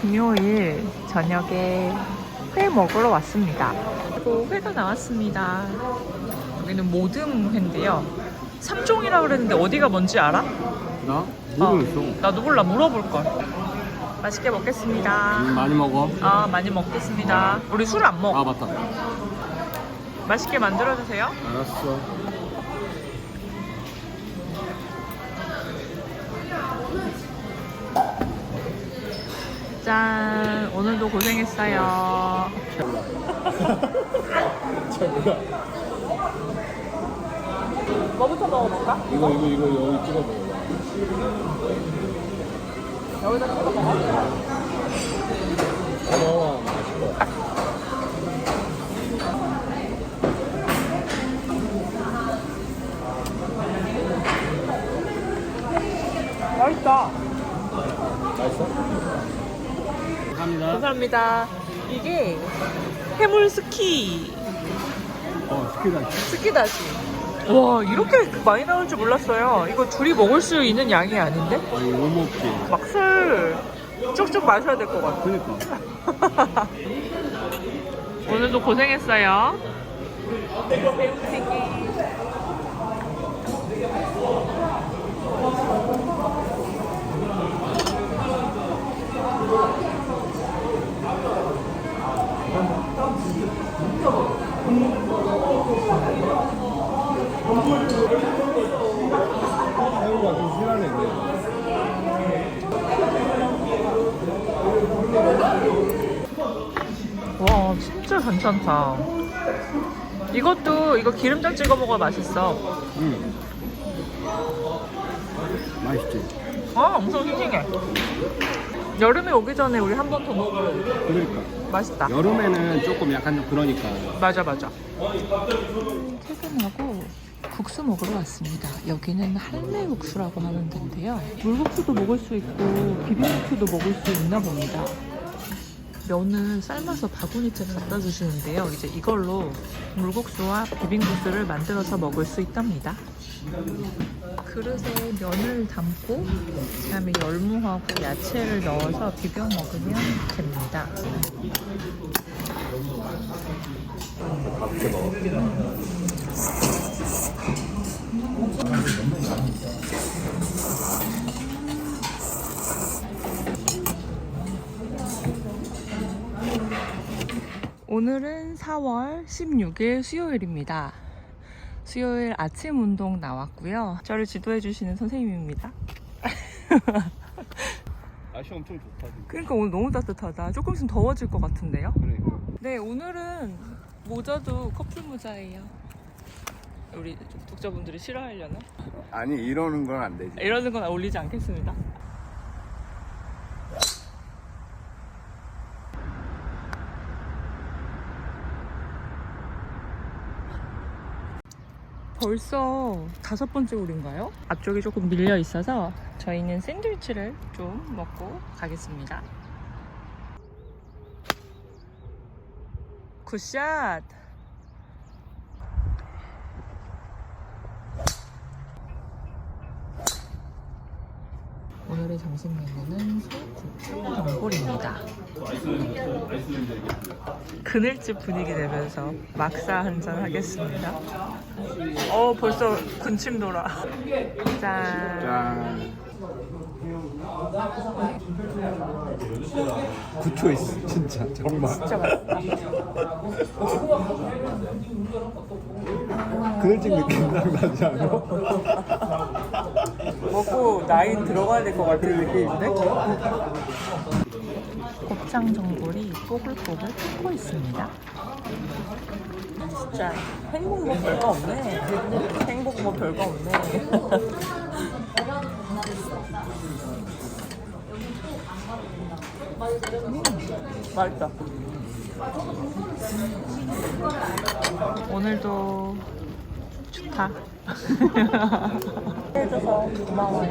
금요일 저녁에 회 먹으러 왔습니다. 그리고 회가 나왔습니다. 여기는 모듬 회인데요. 삼종이라 그랬는데 어디가 뭔지 알아? 나? 어, 모르겠어. 나도 몰라 물어볼 걸. 맛있게 먹겠습니다. 음, 많이 먹어. 아 많이 먹겠습니다. 우리 술 안 먹어. 아 맞다. 맛있게 만들어 주세요. 알았어. 짠 오늘도 고생했어요. 뭐부터 먹어볼까? 이거 이거 이거 여기 찍어 먹어. 여기다 찍어 먹어. 어마어마 맛있어. 맛있다. 맛있어? 감사합니다. 이게 해물 스키 어 스키다. 스키다시. 와 이렇게 많이 나올 줄 몰랐어요. 이거 둘이 먹을 수 있는 양이 아닌데? 어 이거 못 먹지. 막술 쭉쭉 마셔야 될 것 같아. 그니까. 오늘도 고생했어요. 새우가 좀 실하네. 와 진짜 괜찮다. 이것도 이거 기름장 찍어 먹어야 맛있어. 응. 맛있지. 아 엄청 싱싱해. 여름에 오기 전에 우리 한 번 더 먹어. 그러니까. 맛있다. 여름에는 조금 약간 좀 그러니까. 맞아 맞아. 퇴근하고 국수 먹으러 왔습니다. 여기는 할매국수라고 하는 데인데요. 물국수도 먹을 수 있고 비빔국수도 먹을 수 있나 봅니다. 면을 삶아서 바구니째 갖다 주시는데요. 이제 이걸로 물국수와 비빔국수를 만들어서 먹을 수 있답니다. 그릇에 면을 담고 그다음에 열무하고 야채를 넣어서 비벼 먹으면 됩니다. 오늘은 4월 16일 수요일입니다. 수요일 아침 운동 나왔고요. 저를 지도해 주시는 선생님입니다. 날씨 엄청 좋다. 지금. 그러니까 오늘 너무 따뜻하다. 조금 있으면 더워질 것 같은데요? 그러니까. 네, 오늘은 모자도 커플 모자예요. 우리 좀 독자분들이 싫어하려나? 아니 이러는 건 안 되지. 이러는 건 어울리지 않겠습니다. 벌써 다섯 번째 홀인가요? 앞쪽이 조금 밀려 있어서 저희는 샌드위치를 좀 먹고 가겠습니다. 굿샷! 오늘의 점심 메뉴는 소고기 전골입니다. 그늘집 분위기 내면서 막사 한잔 하겠습니다. 어 벌써 군침 돌아. 짠. 짠. 구초 있어 진짜 정말. 진짜 맛있다. 그늘집 느낌 나지 않아? 먹고 나인 들어가야 될 것 같은 느낌인데? 곱창 전골이 뽀글뽀글 끓고 있습니다. 진짜 행복 뭐 별거 없네. 행복 뭐 별거 없네. 음, 맛있다. 오늘도 좋다. 해줘서 고마워요.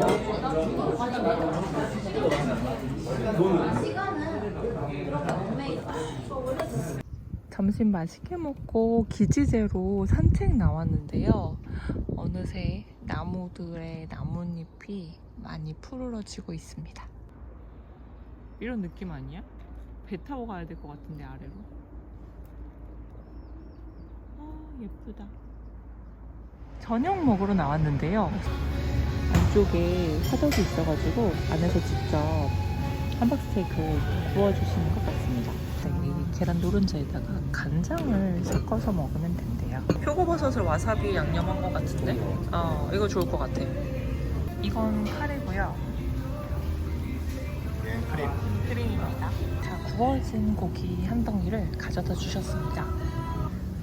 점심 맛있게 먹고 기지제로 산책 나왔는데요. 어느새 나무들의 나뭇잎이 많이 푸르러지고 있습니다. 이런 느낌 아니야? 배 타고 가야 될 것 같은데 아래로. 아 예쁘다. 저녁 먹으러 나왔는데요. 안쪽에 화덕이 있어가지고 안에서 직접 함박스테이크 구워주시는 것 같습니다. 네, 이 계란 노른자에다가 간장을 섞어서 먹으면 된대요. 표고버섯을 와사비 양념한 것 같은데? 어, 이거 좋을 것 같아. 이건 카레고요. 얘는 크림. 크림입니다. 자, 구워진 고기 한 덩이를 가져다 주셨습니다.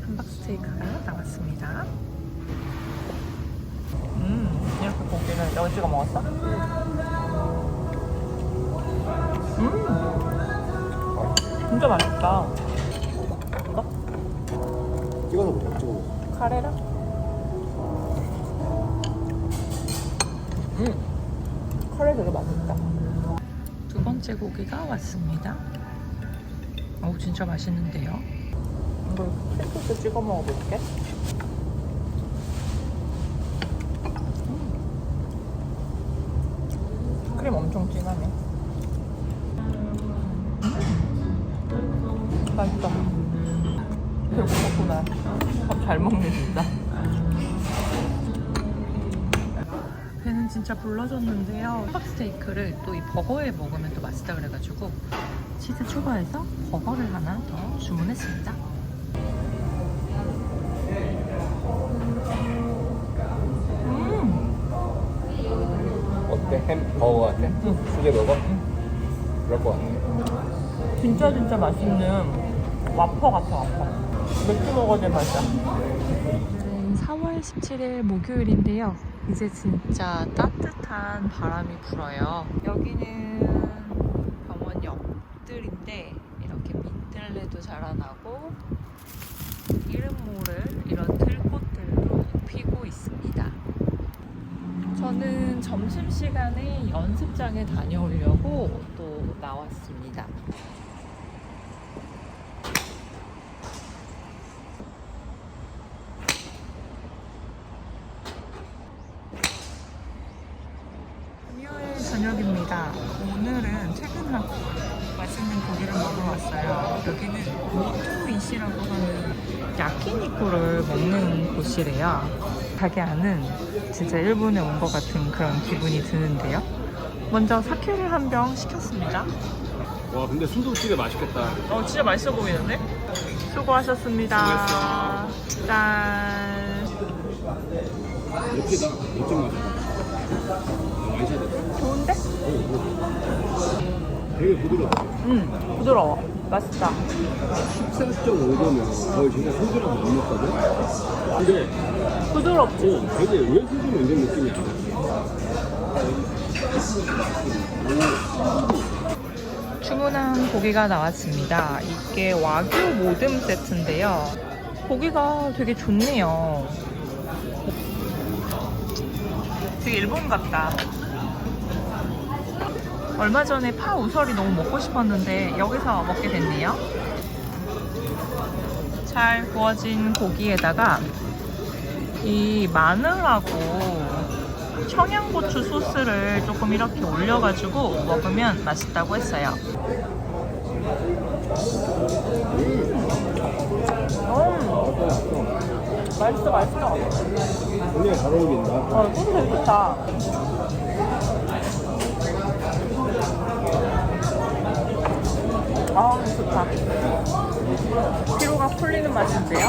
함박스테이크가 나왔습니다. 음, 이렇게 고기를 여기 찍어 먹었어? 음, 진짜 맛있다. 이거? 찍어서 먹어 찍어 카레랑? 음, 카레 되게 맛있다. 두 번째 고기가 왔습니다. 오, 진짜 맛있는데요? 이걸 샐러드 찍어 먹어볼게. 음. 크림 엄청 진하네. 진짜 불러줬는데요. 함박스테이크를 또 이 버거에 먹으면 또 맛있다 그래가지고 치즈 추가해서 버거를 하나 더 주문했습니다. 음, 어때? 햄 버거 같아? 응. 수제 버거? 그럴 것 같네 진짜 진짜 맛있는 와퍼 같아 와퍼. 맥주 맛이야. 오늘은 4월 17일 목요일인데요. 이제 진짜 따뜻한 바람이 불어요. 여기는 병원 옆들인데 이렇게 민들레도 자라나고 이름 모를 이런 들꽃들도 피고 있습니다. 저는 점심시간에 연습장에 다녀오려고 또 나왔습니다. 금요일 저녁입니다. 오늘은 퇴근하고 맛있는 고기를 먹으러 왔어요. 여기는 모토이시라고 하는 야키니쿠를 먹는 곳이래요. 가게 안은 진짜 일본에 온 것 같은 그런 기분이 드는데요. 먼저 사케를 한 병 시켰습니다. 와 근데 순두부찌개 맛있겠다 어, 진짜 맛있어 보이는데? 수고하셨습니다. 짠. 예쁘다 맛이야 완샷했다 좋은데? 되게 부드럽다 응, 부드러워. 맛있다. 14.5도면 거의 진짜 소주라고 못 먹거든? 근데 부드럽지? 어, 되게 왜 소주는 이런 느낌이 안 나? 주문한 고기가 나왔습니다. 이게 와규 모듬 세트인데요. 고기가 되게 좋네요. 되게 일본 같다. 얼마 전에 파 우설이 너무 먹고 싶었는데 여기서 먹게 됐네요. 잘 구워진 고기에다가 이 마늘하고 청양고추 소스를 조금 이렇게 올려가지고 먹으면 맛있다고 했어요. 음, 맛있어, 맛있어. 굉장히 잘 어울린다 어, 소스 되게 좋다. 아, 좋다. 피로가 풀리는 맛인데요?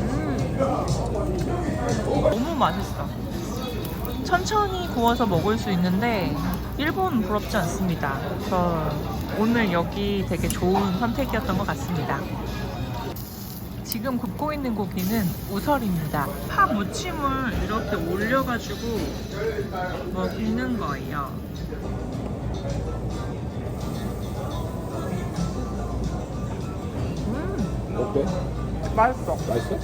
음, 너무 맛있어. 천천히 구워서 먹을 수 있는데 일본 부럽지 않습니다. 저 오늘 여기 되게 좋은 선택이었던 것 같습니다. 지금 굽고 있는 고기는 우설입니다. 파 무침을 이렇게 올려가지고 먹는 거예요. 어때? 맛있어. 맛있어?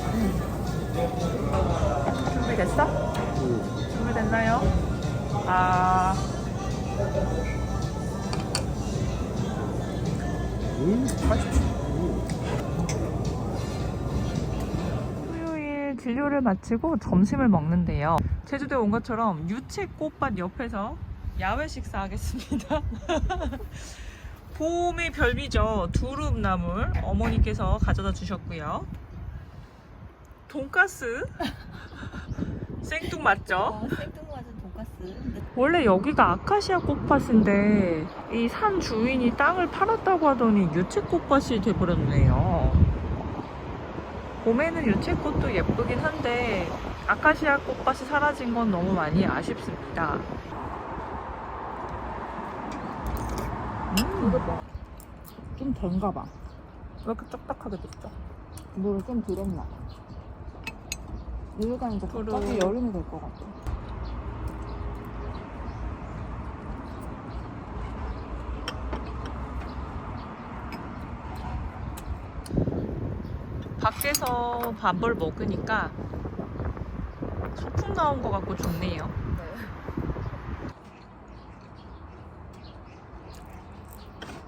준비됐어? 응 준비됐나요? 아, 음, 토요일 진료를 마치고 점심을 먹는데요. 제주도에 온 것처럼 유채 꽃밭 옆에서 야외 식사하겠습니다. 봄의 별미죠. 두릅나물 어머니께서 가져다 주셨고요. 돈가스 생뚱 맞죠? 어, 생뚱맞은 돈가스. 원래 여기가 아카시아 꽃밭인데 이 산 주인이 땅을 팔았다고 하더니 유채꽃밭이 돼버렸네요. 봄에는 유채꽃도 예쁘긴 한데 아카시아 꽃밭이 사라진 건 너무 많이 아쉽습니다. 음, 좀 덜가 봐. 왜 이렇게 딱딱하게 됐죠? 물을 좀 들였나? 여기가 이제 그래. 갑자기 여름이 될 것 같아. 밖에서 밥을 먹으니까 소풍 나온 것 같고 좋네요.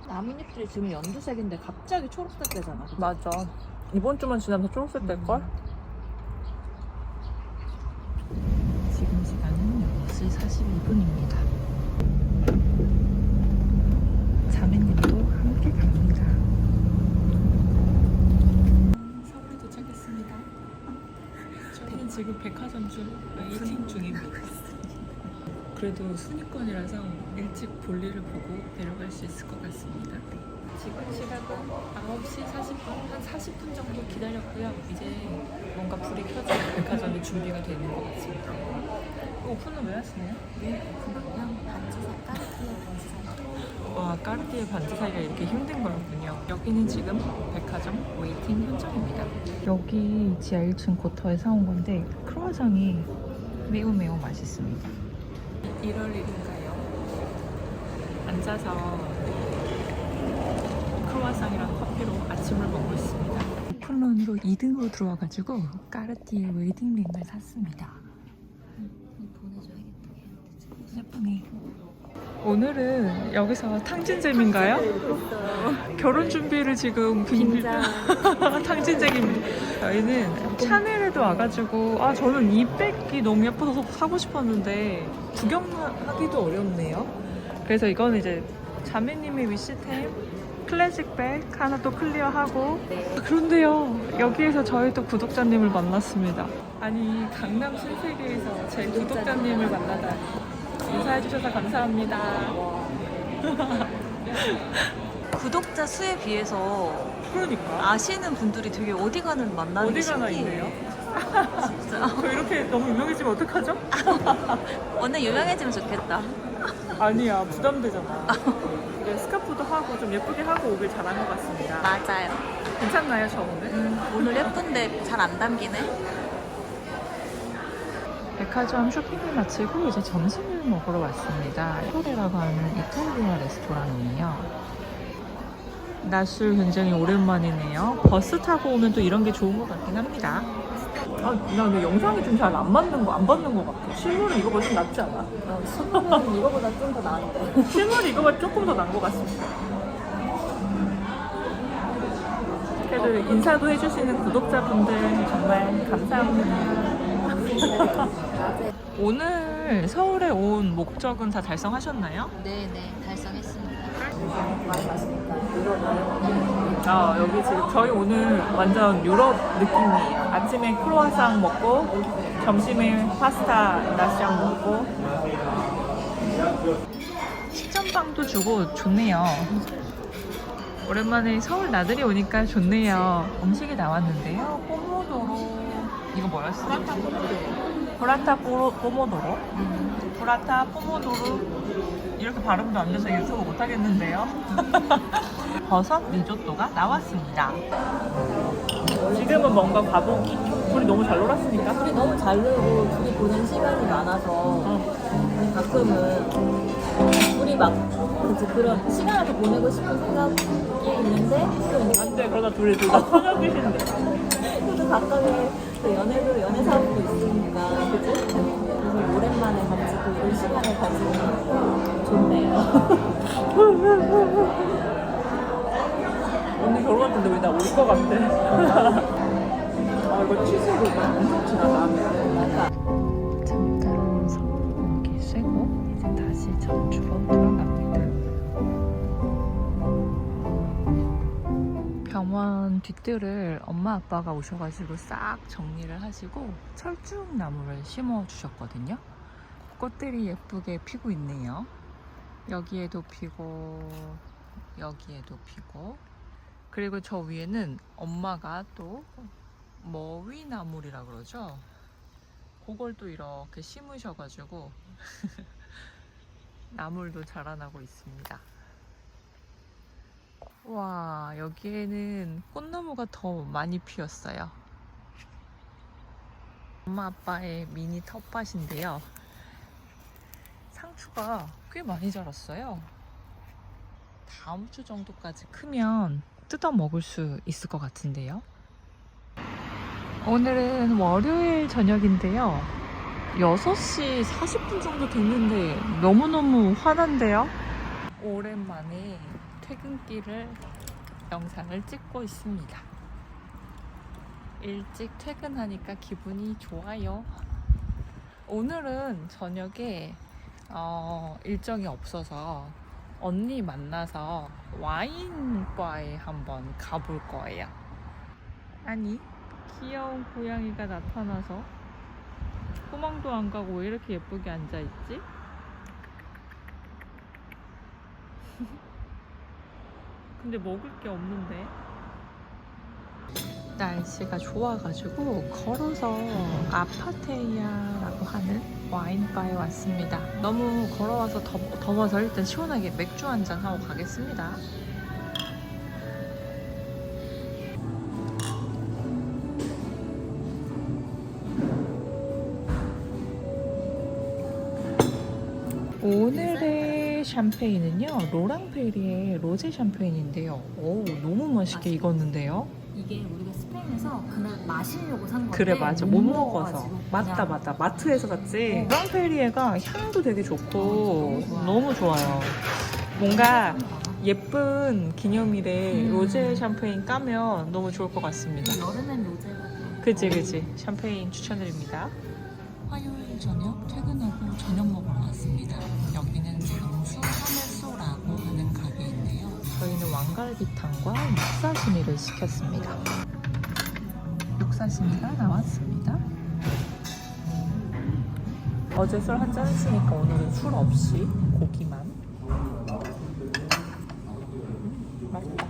나뭇잎들이 지금 연두색인데 갑자기 초록색 되잖아. 그치? 맞아. 이번 주만 지나면 다 초록색 될걸? 지금 시간은 6시 42분입니다. 자매님도 함께 갑니다. 서울에 도착했습니다. 저희는 지금 백화점 중입니다. 그래도 순위권이라서 일찍 볼일을 보고 내려갈 수 있을 것 같습니다. 지금 시각은 9시 40분, 한 40분 정도 기다렸고요. 이제 뭔가 불이 켜져 백화점이 준비가 되는 것 같습니다. 오픈은 왜 하시나요? 그냥 반지 색깔? 반지 색깔. 와, 까르띠에 반지 사기가 이렇게 힘든 거였군요. 여기는 지금 백화점 웨이팅 현장입니다. 여기 지하 1층 고터에 사온 건데 크루아상이 매우 매우 맛있습니다. 1월 1일인가요? 앉아서 크루아상이랑 커피로 아침을 먹고 있습니다. 오픈런으로 2등으로 들어와가지고 까르띠에 웨딩링을 샀습니다. 보내줘야겠다. 예쁘네. 오늘은 여기서 탕진잼인가요? 결혼 준비를 지금 빈 탕진잼입니다. 저희는 샤넬 에도 와가지고 아 저는 이 백이 너무 예뻐서 사고 싶었는데 구경하기도 어렵네요. 그래서 이거는 이제 자매님의 위시템 클래식 백 하나 또 클리어하고 그런데요 여기에서 저희 또 구독자님을 만났습니다. 아니 강남 신세계에서 제 구독자님을 만나다니 인사해주셔서 감사합니다. 구독자 수에 비해서 그러니까 아시는 분들이 되게 어디 가는 만나는 게 어디 가나 신기해요. 있네요. 진짜. 저 이렇게 너무 유명해지면 어떡하죠? 오늘 유명해지면 좋겠다. 아니야 부담되잖아. 이제 스카프도 하고 좀 예쁘게 하고 오길 잘한 것 같습니다. 맞아요. 괜찮나요 저 오늘? 음, 오늘 예쁜데 잘 안 담기네. 백화점 쇼핑을 마치고 이제 점심을 먹으러 왔습니다. 토레라고 하는 이탈리아 레스토랑이에요. 낮술 굉장히 오랜만이네요. 버스 타고 오면 또 이런 게 좋은 것 같긴 합니다. 아, 나 근데 영상이 좀 잘 안 맞는 거, 안 받는 것 같아. 실물은 이거보다 좀 낫지 않아? 어, 신문은 이거보다 좀 더 나은데. 실물이 이거보다 조금 더 나은 것 같습니다. 그래도 인사도 해주시는 구독자분들 정말 감사합니다. 오늘 서울에 온 목적은 다 달성하셨나요? 네네, 달성했습니다. 많이. 아 여기 지금 저희 오늘 완전 유럽 느낌이에요. 아침에 크로아상 먹고 점심에 파스타 나시랑 먹고 식전빵도 주고 좋네요. 오랜만에 서울 나들이 오니까 좋네요. 음식이 나왔는데요. 포모도로 이거 뭐였어? 프라타 포모도로. 프라타 포- 포모도로. 프라타 포모도로 이렇게 발음도 안 돼서 유튜브 못 하겠는데요. 버섯 리조또가 나왔습니다. 지금은 뭔가 과복이 우리 너무 잘 놀았으니까. 둘이 너무 잘 놀고 둘이 보낸 시간이 많아서 가끔은 우리 막 그치, 그런 시간을 더 보내고 싶은 생각이 있는데 안돼 그러다 둘이 둘다. 또 각각의 또 연애도 연애 사업도 있으니까 그치? 오랜만에 같이 또 이런 시간을 가지고 좋네요. 언니 결혼 같은데 왜 나 올 것 같아? 아 이거 치즈가 엄청 진하다. 약간 잠깐 서울 공기 쐬고 이제 다시 전주로 들어갑니다. 병원 뒷뜰을 엄마 아빠가 오셔가지고 싹 정리를 하시고 철쭉나무를 심어 주셨거든요. 꽃들이 예쁘게 피고 있네요. 여기에도 피고 여기에도 피고 그리고 저 위에는 엄마가 또 머위나물이라 그러죠. 그걸 또 이렇게 심으셔가지고 나물도 자라나고 있습니다. 와 여기에는 꽃나무가 더 많이 피었어요. 엄마 아빠의 미니 텃밭인데요. 상추가 꽤 많이 자랐어요. 다음 주 정도까지 크면 뜯어 먹을 수 있을 것 같은데요. 오늘은 월요일 저녁인데요. 6시 40분 정도 됐는데 너무너무 화난데요. 오랜만에 퇴근길을 영상을 찍고 있습니다. 일찍 퇴근하니까 기분이 좋아요. 오늘은 저녁에 어, 일정이 없어서 언니 만나서 와인바에 한번 가볼 거예요. 아니, 귀여운 고양이가 나타나서 도망도 안 가고 왜 이렇게 예쁘게 앉아있지? 근데 먹을 게 없는데. 날씨가 좋아가지고 걸어서 아파테이아라고 하는 와인바에 왔습니다. 너무 걸어와서 더, 더워서 일단 시원하게 맥주 한 잔 하고 가겠습니다. 오늘의 샴페인은요 로랑페리의 로제 샴페인인데요. 오 너무 맛있게 익었는데요. 이게 우리가 스페인에서 그날 마시려고 산 건데 그래 맞아. 못 먹어서. 먹어가지고 맞다 그냥 맞다 마트에서 샀지? 어. 프랑페리에가 향도 되게 좋고 너무 좋아요. 너무 좋아 요. 뭔가 예쁜 기념일에 음. 로제 샴페인 까면 너무 좋을 것 같습니다. 여름엔 로제가 그치 그치. 샴페인 추천드립니다. 화요일 저녁 퇴근하고 저녁 먹으러 왔습니다. 여기는 장수 하늘소라고 하는 가게인데요. 저희는 왕갈비탕과 육사시미를 시켰습니다. 육 사시미가 나왔습니다 어제 술 한잔 했으니까 오늘은 술 없이 고기만 음, 맛있다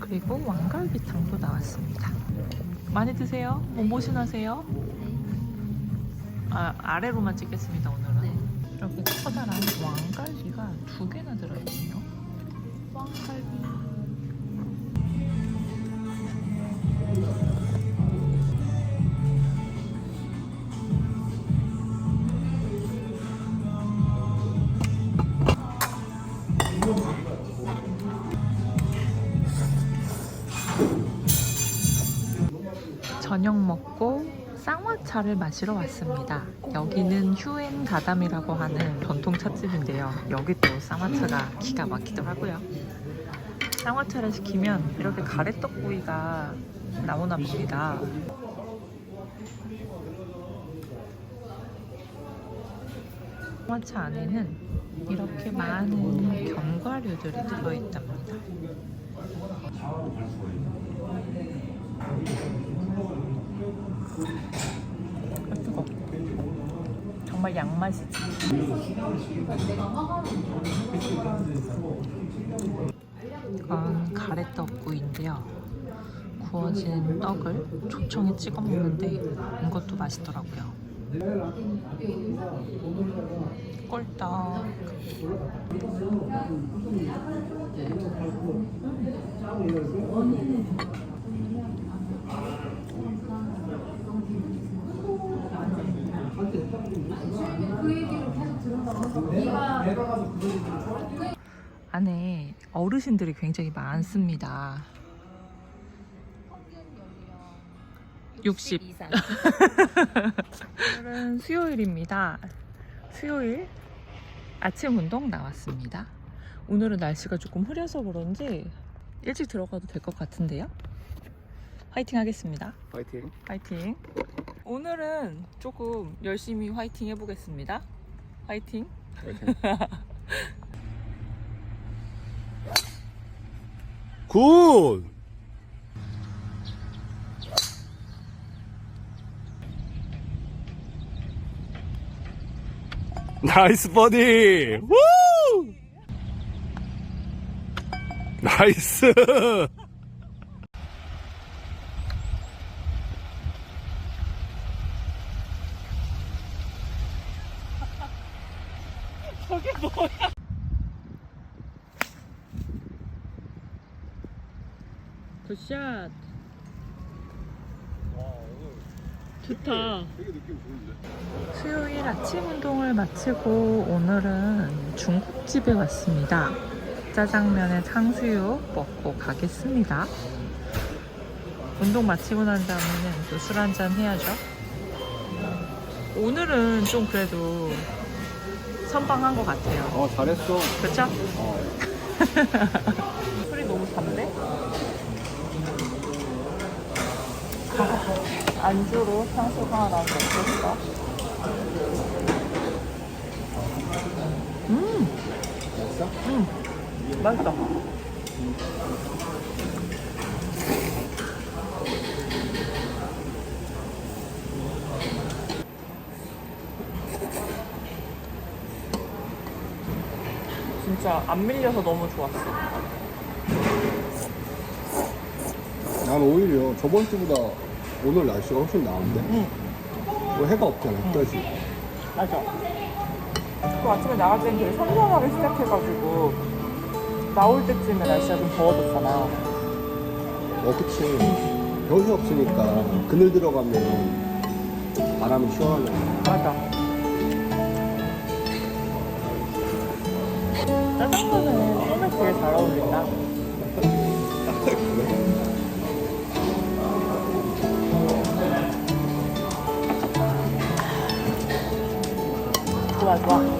그리고 왕갈비탕도 나왔습니다. 많이 드세요. 몸보신 하세요. 아, 아래로만 찍겠습니다, 오늘은. 이렇게 커다란 왕갈비가 두 개나 들어있네요. 저녁 먹고 쌍화차를 마시러 왔습니다. 여기는 휴엔 가담이라고 하는 전통 찻집인데요. 여기 또 쌍화차가 기가 막히더라고요. 쌍화차를 시키면 이렇게 가래떡구이가 나오나 봅니다. 쌍화차 안에는 이렇게 많은 견과류들이 들어있답니다. 아, 뜨거. 정말 양맛이지. 이건 가래떡구이인데요. 구워진 떡을 초청에 찍어 먹는데 이것도 맛있더라고요. 꿀떡. 안에 어르신들이 굉장히 많습니다. 60. 이상 오늘은 수요일입니다. 수요일 아침 운동 나왔습니다. 오늘은 날씨가 조금 흐려서 그런지 일찍 들어가도 될 것 같은데요. 화이팅 하겠습니다. 파이팅. 화이팅. 오늘은 조금 열심히 화이팅 해보겠습니다. 화이팅. 굿! 나이스 버디! 우! 나이스! 저게 뭐야? 굿샷. 좋다. 되게 느낌 좋은데? 수요일 아침 운동을 마치고 오늘은 중국집에 왔습니다. 짜장면에 탕수육 먹고 가겠습니다. 운동 마치고 난 다음에는 또 술 한잔 해야죠. 오늘은 좀 그래도 선방한 것 같아요. 어 잘했어 그렇죠? 어. 술이 너무 단데? 안주로 탕수육 하나 먹겠어. 음, 됐어? 음, 맛있다. 진짜 안 밀려서 너무 좋았어. 난 오히려 저번 주보다 오늘 날씨가 훨씬 나은데? 응. 뭐 해가 없잖아 햇볕이 맞아. 또 아침에 나갈 때는 되게 선선하게 시작해가지고 나올 때쯤에 날씨가 좀 더워졌잖아. 어 그치 볕이 없으니까 그늘 들어가면 바람이 시원하잖아 맞아. 짜장면은 소맥 되게 잘 어울린다. 좋아, 좋아.